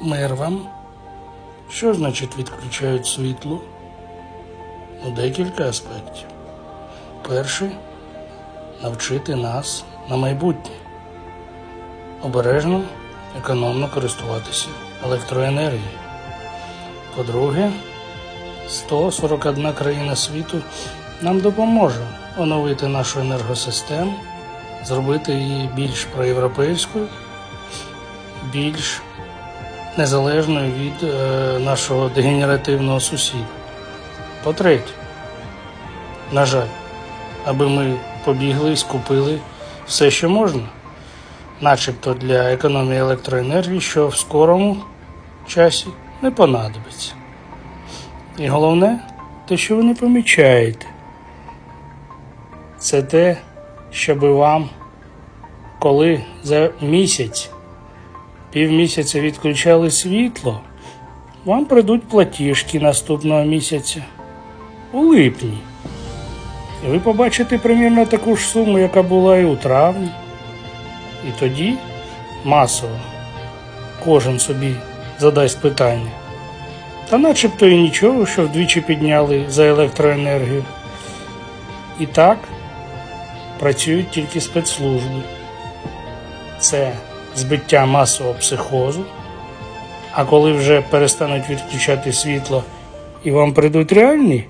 Мир вам. Що значить відключають світло? Ну, декілька аспектів. Перший навчити нас на майбутнє. Обережно, економно користуватися електроенергією. По-друге, 141 країна світу нам допоможе оновити нашу енергосистему, зробити її більш проєвропейською, більш незалежною від е, нашого дегенеративного сусіда. По-третє, на жаль, аби ми побігли і скупили все, що можна, начебто для економії електроенергії, що в скорому часі не понадобиться. І головне, те, що ви не помічаєте, це те, щоб вам, коли за місяць, півмісяця відключали світло, вам прийдуть платіжки наступного місяця у липні. І ви побачите примірно таку ж суму, яка була і у травні. І тоді масово кожен собі задасть питання. Та начебто і нічого, що вдвічі підняли за електроенергію. І так працюють тільки спецслужби. Це збиття масового психозу. А коли вже перестануть відключати світло і вам прийдуть реальні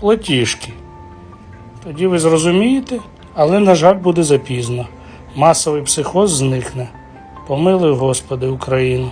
платіжки, тоді ви зрозумієте, але, на жаль, буде запізно. Масовий психоз зникне. Помилуй, Господи, Україну.